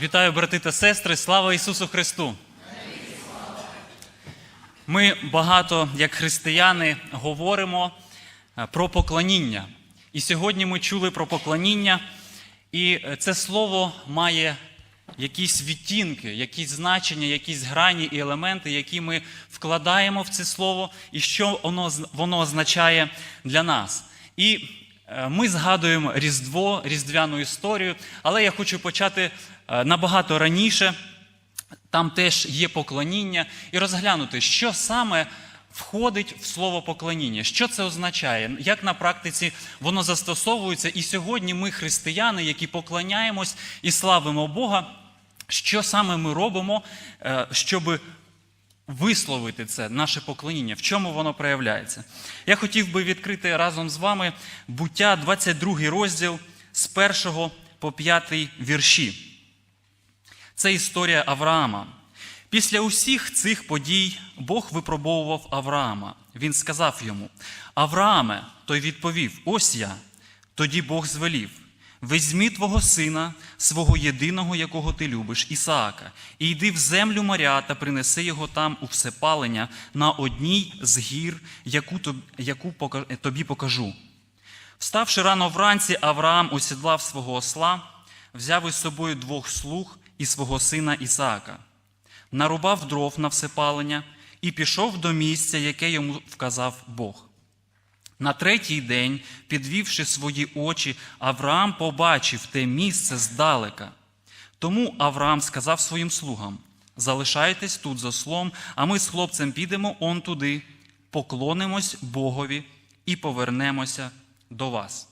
Вітаю, брати та сестри! Слава Ісусу Христу! Ми багато, як християни, говоримо е, про поклоніння. І сьогодні ми чули про поклоніння, і е, це слово має якісь відтінки, якісь значення, якісь грані і елементи, які ми вкладаємо в це слово, і що воно, воно означає для нас. І ми згадуємо Різдво, Різдвяну історію, але я хочу почати е, набагато раніше. Там теж є поклоніння, і розглянути, що саме входить в слово поклоніння, що це означає, як на практиці воно застосовується. І сьогодні ми, християни, які поклоняємось і славимо Бога, що саме ми робимо, е, щоб висловити це, наше поклоніння, в чому воно проявляється. Я хотів би відкрити разом з вами буття, 22 розділ з 1 по 5 вірші. Це історія Авраама. Після усіх цих подій Бог випробовував Авраама. Він сказав йому: Аврааме, той відповів: Ось я. Тоді Бог звелів: Візьми твого сина, свого єдиного, якого ти любиш, Ісаака, і йди в землю моря та принеси його там у всепалення на одній з гір, яку яку тобі покажу. Вставши рано вранці, Авраам осідлав свого осла, взяв із собою двох слуг і свого сина Ісаака, нарубав дров на всепалення і пішов до місця, яке йому вказав Бог. На третій день, підвівши свої очі, Авраам побачив те місце здалека. Тому Авраам сказав своїм слугам: Залишайтесь тут за слом, а ми з хлопцем підемо он туди, поклонимось Богові і повернемося до вас.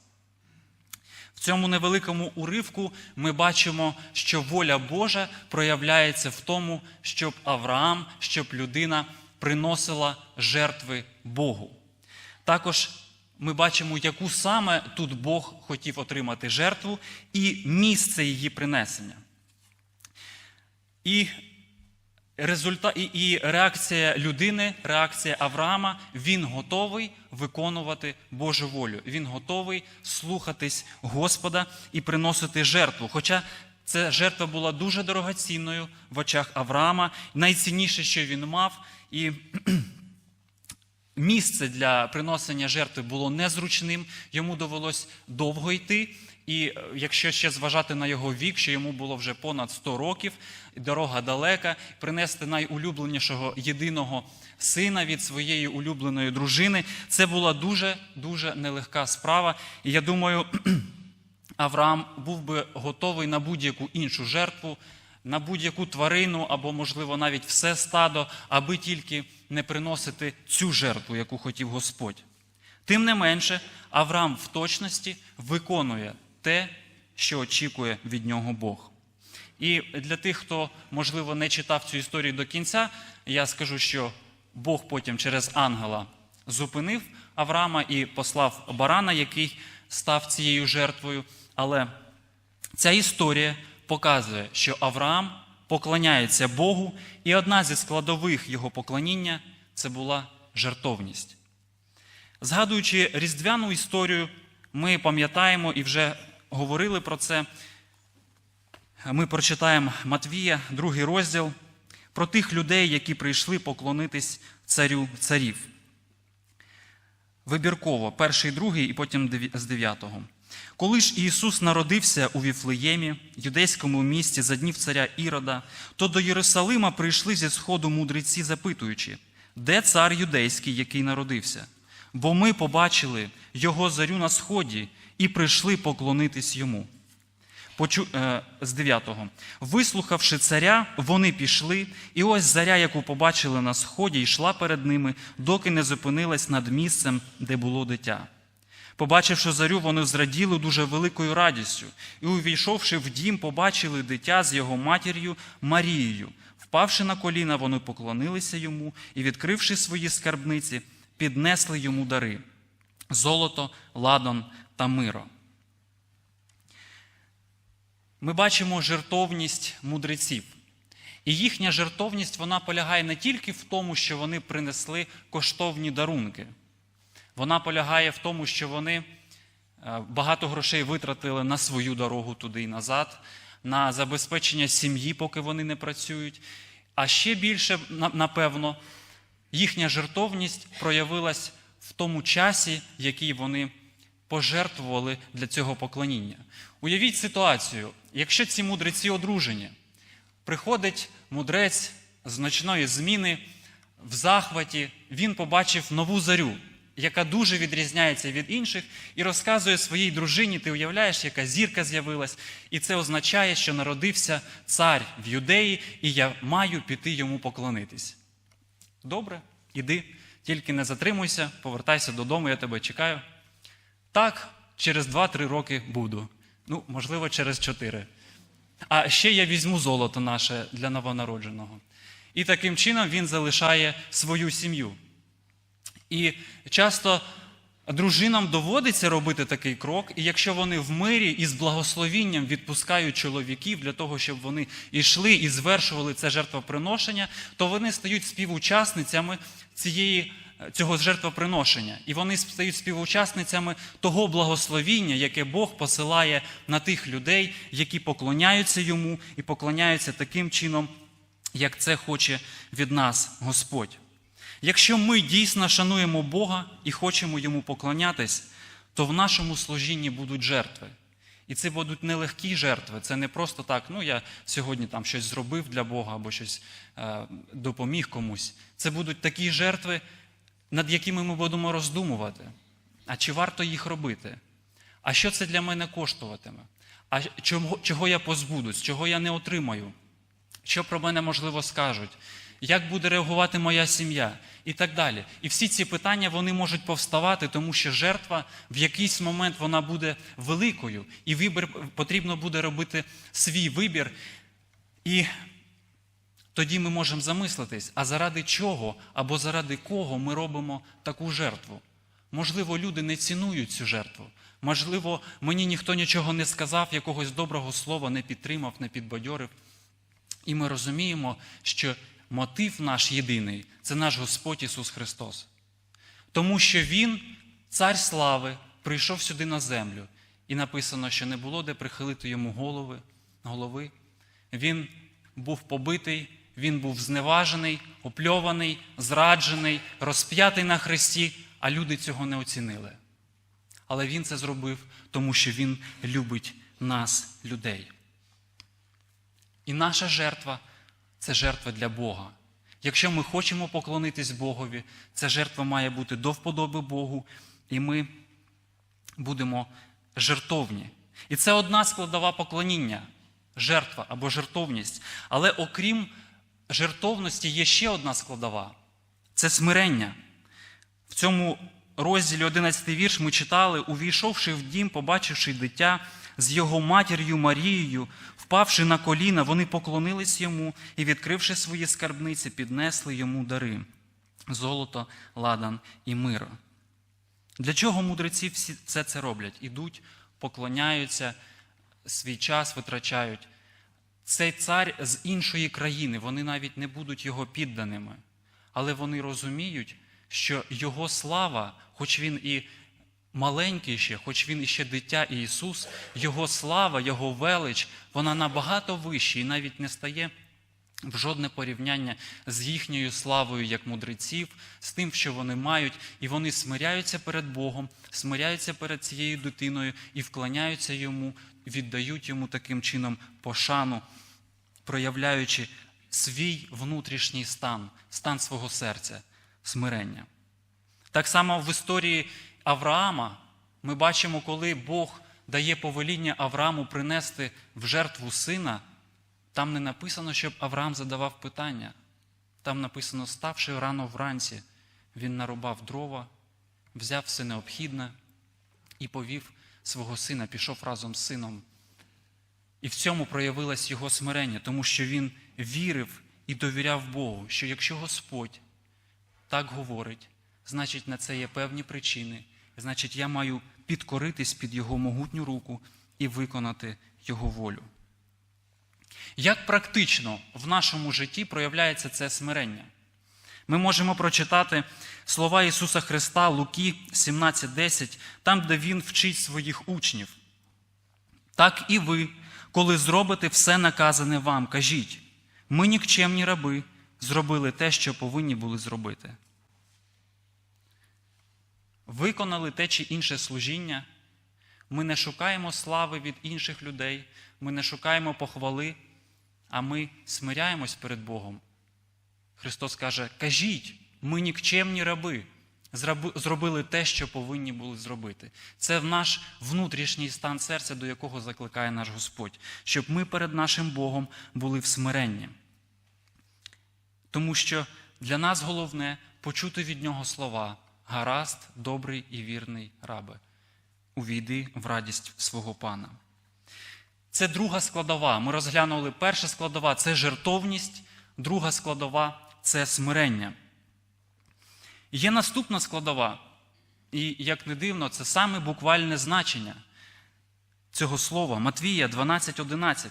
В цьому невеликому уривку ми бачимо, що воля Божа проявляється в тому, щоб Авраам, щоб людина приносила жертви Богу. Також ми бачимо, яку саме тут Бог хотів отримати жертву і місце її принесення. І результат, і, реакція людини, реакція Авраама, він готовий виконувати Божу волю. Він готовий слухатись Господа і приносити жертву. Хоча ця жертва була дуже дорогоцінною в очах Авраама, найцінніше, що він мав, і місце для приносення жертви було незручним, йому довелось довго йти. І е, якщо ще зважати на його вік, що йому було вже понад 100 років, дорога далека, принести найулюбленішого єдиного сина від своєї улюбленої дружини, це була дуже дуже нелегка справа. І я думаю, Авраам був би готовий на будь-яку іншу жертву, на будь-яку тварину або, можливо, навіть все стадо, аби тільки не приносити цю жертву, яку хотів Господь. Тим не менше, Авраам в точності виконує те, що очікує від нього Бог. І для тих, хто, можливо, не читав цю історію до кінця, я скажу, що Бог потім через ангела зупинив Авраама і послав барана, який став цією жертвою. Але ця історія показує, що Авраам поклоняється Богу, і одна зі складових його поклоніння це була жертовність. Згадуючи різдвяну історію, ми пам'ятаємо і вже говорили про це. Ми прочитаємо Матвія, другий розділ, про тих людей, які прийшли поклонитись царю царів. Вибірково, перший, другий і потім з дев'ятого. Коли ж Ісус народився у Віфлеємі, юдейському місті за днів царя Ірода, то до Єрусалима прийшли зі сходу мудреці, запитуючи, де цар юдейський, який народився? Бо ми побачили його зарю на сході і прийшли поклонитись йому. Почу... е, з 9-го. Вислухавши царя, вони пішли, і ось заря, яку побачили на сході, йшла перед ними, доки не зупинилась над місцем, де було дитя. Побачивши зарю, вони зраділи дуже великою радістю, і, увійшовши в дім, побачили дитя з його матір'ю Марією. Впавши на коліна, вони поклонилися йому і, відкривши свої скарбниці, піднесли йому дари золото, ладан та миро. Ми бачимо жертовність мудреців. І їхня жертовність вона полягає не тільки в тому, що вони принесли коштовні дарунки. Вона полягає в тому, що вони е, багато грошей витратили на свою дорогу туди і назад, на забезпечення сім'ї, поки вони не працюють. А ще більше, напевно, їхня жертовність проявилась в тому часі, який вони пожертвували для цього поклоніння. Уявіть ситуацію, якщо ці мудреці одружені, приходить мудрець з ночної зміни в захваті, він побачив нову зарю, яка дуже відрізняється від інших, і розказує своїй дружині: ти уявляєш, яка зірка з'явилась, і це означає, що народився цар в юдеї, і я маю піти йому поклонитись. Добре, іди, тільки не затримуйся, повертайся додому, я тебе чекаю. Так, через 2-3 роки буду. Ну, можливо, через 4. А ще я візьму золото наше для новонародженого. І таким чином він залишає свою сім'ю. І часто дружинам доводиться робити такий крок, і якщо вони в мирі і з благословінням відпускають чоловіків для того, щоб вони йшли і звершували це жертвоприношення, то вони стають співучасницями цієї. Цього жертвоприношення, і вони стають співучасницями того благословіння, яке Бог посилає на тих людей, які поклоняються йому і поклоняються таким чином, як це хоче від нас Господь. Якщо ми дійсно шануємо Бога і хочемо йому поклонятись, то в нашому служінні будуть жертви. І це будуть нелегкі жертви. Це не просто так, ну я сьогодні там щось зробив для Бога або щось е, допоміг комусь. Це будуть такі жертви, над якими ми будемо роздумувати. А чи варто їх робити? А що це для мене коштуватиме? А чого, чого я позбудусь, чого я не отримаю? Що про мене можливо скажуть? Як буде реагувати моя сім'я? І так далі. І всі ці питання вони можуть повставати, тому що жертва в якийсь момент вона буде великою, і вибір потрібно буде робити свій вибір. І тоді ми можемо замислитись, а заради чого або заради кого ми робимо таку жертву? Можливо, люди не цінують цю жертву. Можливо, мені ніхто нічого не сказав, якогось доброго слова не підтримав, не підбадьорив. І ми розуміємо, що мотив наш єдиний це наш Господь Ісус Христос. Тому що Він, цар слави, прийшов сюди на землю, і написано, що не було де прихилити йому голови, голови. Він був побитий, він був зневажений, опльований, зраджений, розп'ятий на хресті, а люди цього не оцінили. Але він це зробив, тому що він любить нас, людей. І наша жертва це жертва для Бога. Якщо ми хочемо поклонитись Богові, ця жертва має бути до вподоби Богу, і ми будемо жертовні. І це одна складова поклоніння жертва або жертовність. Але окрім жертовності, є ще одна складова це смирення. В цьому розділі 11 вірш ми читали, увійшовши в дім, побачивши дитя з його матір'ю Марією, впавши на коліна, вони поклонились йому і, відкривши свої скарбниці, піднесли йому дари золото, ладан і миро. Для чого мудреці всі все це роблять? Ідуть, поклоняються, свій час витрачають. Цей цар з іншої країни, вони навіть не будуть його підданими, але вони розуміють, що його слава, хоч він і маленький ще, хоч він іще дитя і Ісус, його слава, його велич, вона набагато вища і навіть не стає в жодне порівняння з їхньою славою як мудреців, з тим, що вони мають, і вони смиряються перед Богом, смиряються перед цією дитиною і вклоняються йому, віддають йому таким чином пошану, проявляючи свій внутрішній стан, стан свого серця, смирення. Так само в історії Авраама ми бачимо, коли Бог дає повеління Аврааму принести в жертву сина, там не написано, щоб Авраам задавав питання. Там написано, ставши рано вранці, він нарубав дрова, взяв все необхідне і повів свого сина, пішов разом з сином. І в цьому проявилось його смирення, тому що він вірив і довіряв Богу, що якщо Господь так говорить, значить на це є певні причини, значить, я маю підкоритись під Його могутню руку і виконати Його волю. Як практично в нашому житті проявляється це смирення? Ми можемо прочитати слова Ісуса Христа Луки 17:10, там, де Він вчить своїх учнів. Так і ви, коли зробите все наказане вам, кажіть, ми нікчемні раби зробили те, що повинні були зробити. Виконали те чи інше служіння. Ми не шукаємо слави від інших людей, ми не шукаємо похвали, а ми смиряємось перед Богом. Христос каже: кажіть, ми нікчемні раби, зробили те, що повинні були зробити. Це в наш внутрішній стан серця, до якого закликає наш Господь, щоб ми перед нашим Богом були в смиренні. Тому що для нас головне почути від Нього слова гаразд, добрий і вірний рабе, увійди в радість свого пана. Це друга складова. Ми розглянули перша складова це жертовність, друга складова це смирення. Є наступна складова, і, як не дивно, це саме буквальне значення цього слова Матвія 12.11.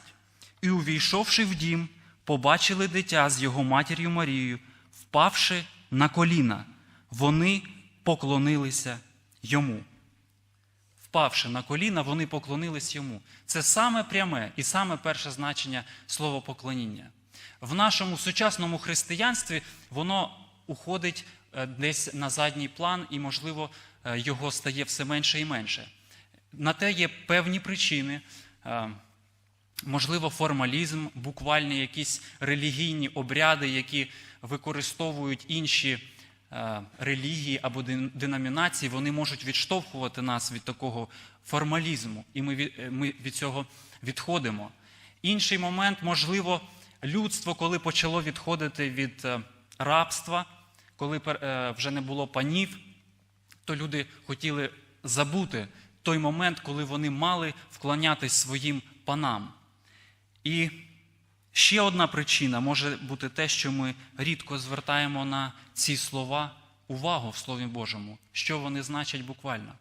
І, увійшовши в дім, побачили дитя з його матір'ю Марією, впавши на коліна, вони поклонилися йому. Впавши на коліна, вони поклонились йому. Це саме пряме і саме перше значення слова поклоніння. В нашому сучасному християнстві воно уходить е, десь на задній план, і, можливо, е, його стає все менше і менше. На те є певні причини. Е, Можливо, формалізм, буквальні якісь релігійні обряди, які використовують інші релігії або деномінації, вони можуть відштовхувати нас від такого формалізму, і ми від, е, ми від цього відходимо. Інший момент, можливо, людство, коли почало відходити від е, рабства, коли е, вже не було панів, то люди хотіли забути той момент, коли вони мали вклонятись своїм панам. І ще одна причина може бути те, що ми рідко звертаємо на ці слова увагу в Слові Божому, що вони значать буквально.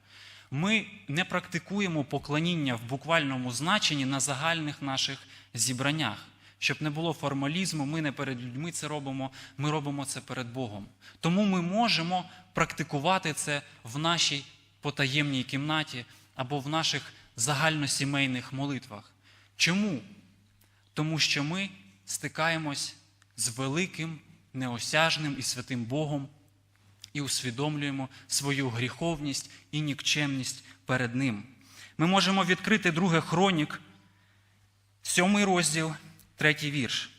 Ми не практикуємо поклоніння в буквальному значенні на загальних наших зібраннях. Щоб не було формалізму, ми не перед людьми це робимо, ми робимо це перед Богом. Тому ми можемо практикувати це в нашій потаємній кімнаті або в наших загальносімейних молитвах. Чому? Тому що ми стикаємось з великим, неосяжним і святим Богом і усвідомлюємо свою гріховність і нікчемність перед Ним. Ми можемо відкрити друге хронік, сьомий розділ, третій вірш.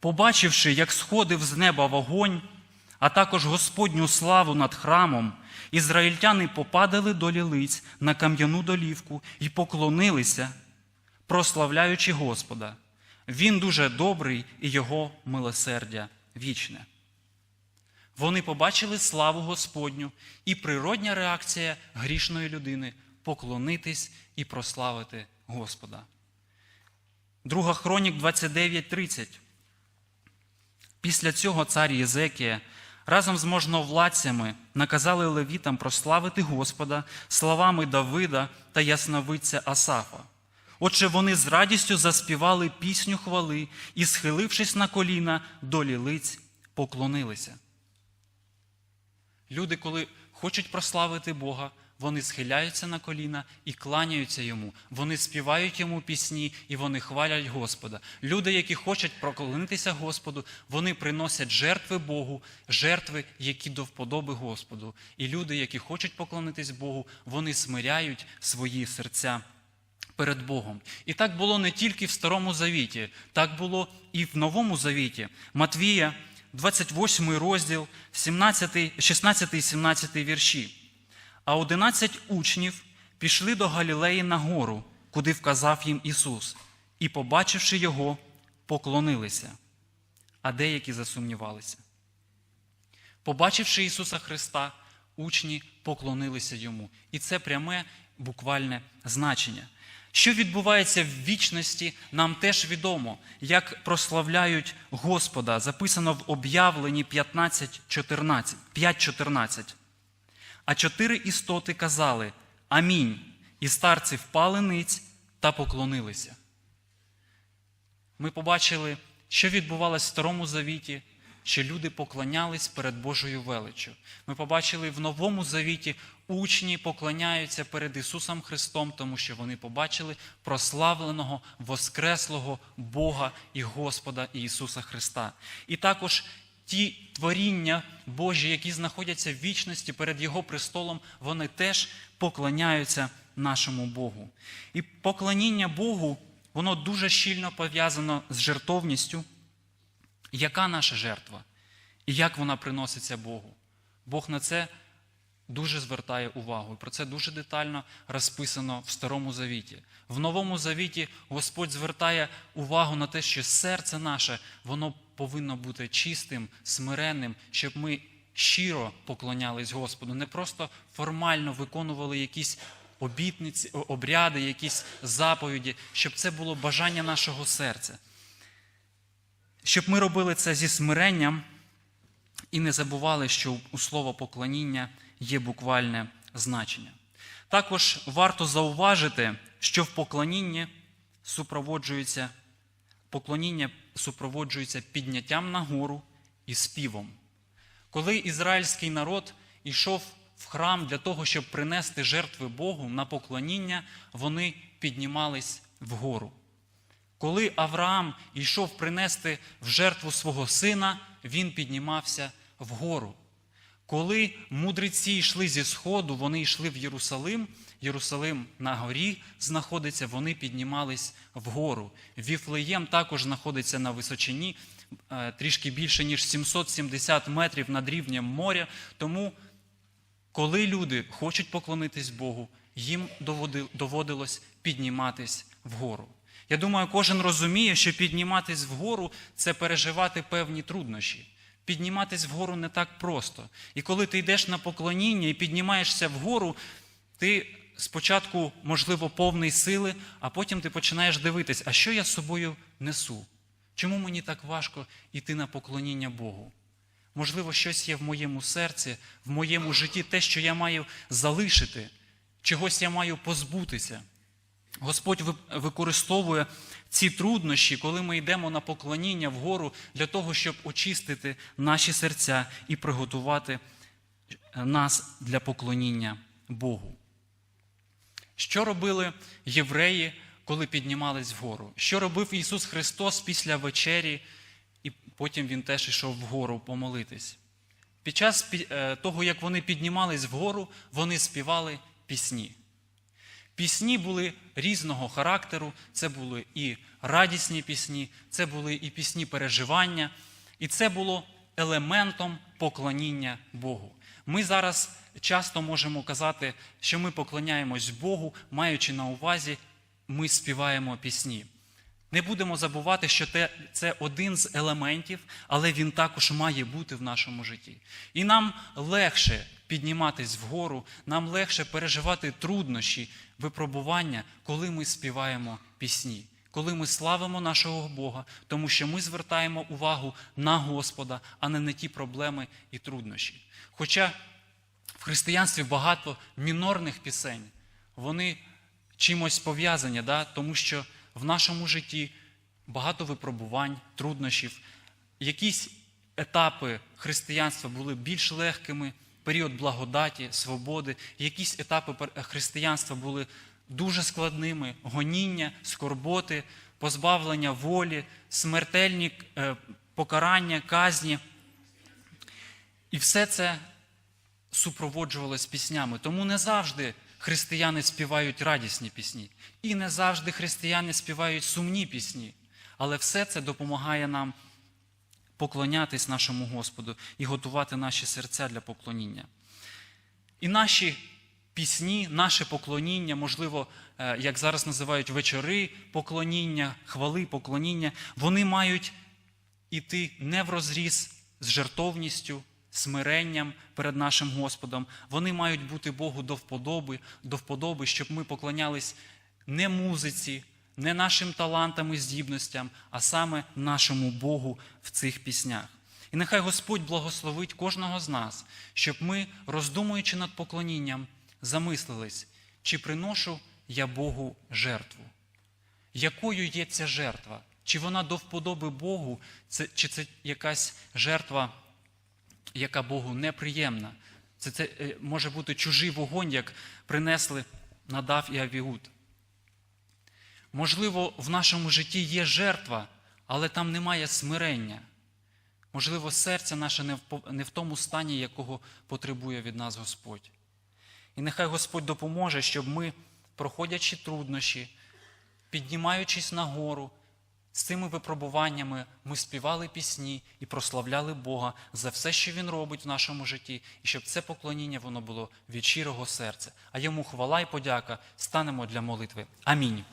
Побачивши, як сходив з неба вогонь, а також Господню славу над храмом, ізраїльтяни попадали до лілиць на кам'яну долівку і поклонилися, прославляючи Господа. Він дуже добрий і його милосердя вічне. Вони побачили славу Господню і природня реакція грішної людини поклонитись і прославити Господа. Друга хронік 29.30. Після цього цар Єзекія разом з можновладцями наказали левітам прославити Господа словами Давида та ясновидця Асафа. Отже, вони з радістю заспівали пісню хвали і, схилившись на коліна, до лілиць поклонилися. Люди, коли хочуть прославити Бога, вони схиляються на коліна і кланяються йому. Вони співають йому пісні і вони хвалять Господа. Люди, які хочуть проклонитися Господу, вони приносять жертви Богу, жертви, які до вподоби Господу. І люди, які хочуть поклонитись Богу, вони смиряють свої серця перед Богом. І так було не тільки в Старому Завіті, так було і в Новому Завіті. Матвія, 28 розділ, 17, 16 і 17 вірші. А 11 учнів пішли до Галілеї на гору, куди вказав їм Ісус, і, побачивши його, поклонилися, а деякі засумнівалися. Побачивши Ісуса Христа, учні поклонилися йому. І це пряме буквальне значення. Що відбувається в вічності, нам теж відомо, як прославляють Господа, записано в об'явленні 5.14. А чотири істоти казали Амінь. І старці впали ниць та поклонилися. Ми побачили, що відбувалося в Старому Завіті, що люди поклонялись перед Божою величчю. Ми побачили в Новому Завіті учні поклоняються перед Ісусом Христом, тому що вони побачили прославленого, воскреслого Бога і Господа Ісуса Христа. І також ті творіння Божі, які знаходяться в вічності перед Його престолом, вони теж поклоняються нашому Богу. І поклоніння Богу, воно дуже щільно пов'язано з жертовністю. Яка наша жертва? І як вона приноситься Богу? Бог на це дуже звертає увагу. І про це дуже детально розписано в Старому Завіті. В Новому Завіті Господь звертає увагу на те, що серце наше воно повинно бути чистим, смиренним, щоб ми щиро поклонялись Господу, не просто формально виконували якісь обітниці, обряди, якісь заповіді, щоб це було бажання нашого серця. Щоб ми робили це зі смиренням і не забували, що у слова поклоніння є буквальне значення. Також варто зауважити, що в поклонінні супроводжується поклоніння супроводжується підняттям нагору і співом. Коли ізраїльський народ йшов в храм для того, щоб принести жертви Богу на поклоніння, вони піднімались вгору. Коли Авраам йшов принести в жертву свого сина, він піднімався вгору. Коли мудреці йшли зі сходу, вони йшли в Єрусалим. Єрусалим на горі знаходиться, вони піднімались вгору. Віфлеєм також знаходиться на височині е, трішки більше, ніж 770 метрів над рівнем моря. Тому, коли люди хочуть поклонитись Богу, їм доводилось підніматись вгору. Я думаю, кожен розуміє, що підніматись вгору це переживати певні труднощі. Підніматись вгору не так просто. І коли ти йдеш на поклоніння і піднімаєшся вгору, ти спочатку, можливо, повний сили, а потім ти починаєш дивитись, а що я з собою несу? Чому мені так важко йти на поклоніння Богу? Можливо, щось є в моєму серці, в моєму житті, те, що я маю залишити, чогось я маю позбутися. Господь використовує ці труднощі, коли ми йдемо на поклоніння вгору для того, щоб очистити наші серця і приготувати нас для поклоніння Богу. Що робили євреї, коли піднімались вгору? Що робив Ісус Христос після вечері, і потім Він теж йшов вгору помолитись? Під час е, того, як вони піднімались вгору, вони співали пісні. Пісні були різного характеру, це були і радісні пісні, це були і пісні переживання, і це було елементом поклоніння Богу. Ми зараз часто можемо казати, що ми поклоняємось Богу, маючи на увазі, ми співаємо пісні. Не будемо забувати, що це один з елементів, але він також має бути в нашому житті. І нам легше підніматись вгору, нам легше переживати труднощі, випробування, коли ми співаємо пісні, коли ми славимо нашого Бога, тому що ми звертаємо увагу на Господа, а не на ті проблеми і труднощі. Хоча в християнстві багато мінорних пісень, вони чимось пов'язані, да? тому що в нашому житті багато випробувань, труднощів. Якісь етапи християнства були більш легкими, період благодаті, свободи, якісь етапи християнства були дуже складними: гоніння, скорботи, позбавлення волі, смертельні е, покарання, казні. І все це супроводжувалось піснями. Тому не завжди християни співають радісні пісні. І не завжди християни співають сумні пісні. Але все це допомагає нам поклонятись нашому Господу і готувати наші серця для поклоніння. І наші пісні, наше поклоніння, можливо, е, як зараз називають вечори поклоніння, хвали поклоніння, вони мають іти не в розріз з жертовністю, смиренням перед нашим Господом. Вони мають бути Богу до вподоби, до вподоби, щоб ми поклонялись не музиці, не нашим талантам і здібностям, а саме нашому Богу в цих піснях. І нехай Господь благословить кожного з нас, щоб ми, роздумуючи над поклонінням, замислились, чи приношу я Богу жертву. Якою є ця жертва? Чи вона до вподоби Богу, чи це якась жертва, яка Богу неприємна? Це, це е, може бути чужий вогонь, як принесли Надав і Авігуд. Можливо, в нашому житті є жертва, але там немає смирення. Можливо, серце наше не в, тому стані, якого потребує від нас Господь. І нехай Господь допоможе, щоб ми, проходячи труднощі, піднімаючись нагору, з цими випробуваннями ми співали пісні і прославляли Бога за все, що Він робить в нашому житті, і щоб це поклоніння воно було від щирого серця. А йому хвала і подяка станемо для молитви. Амінь.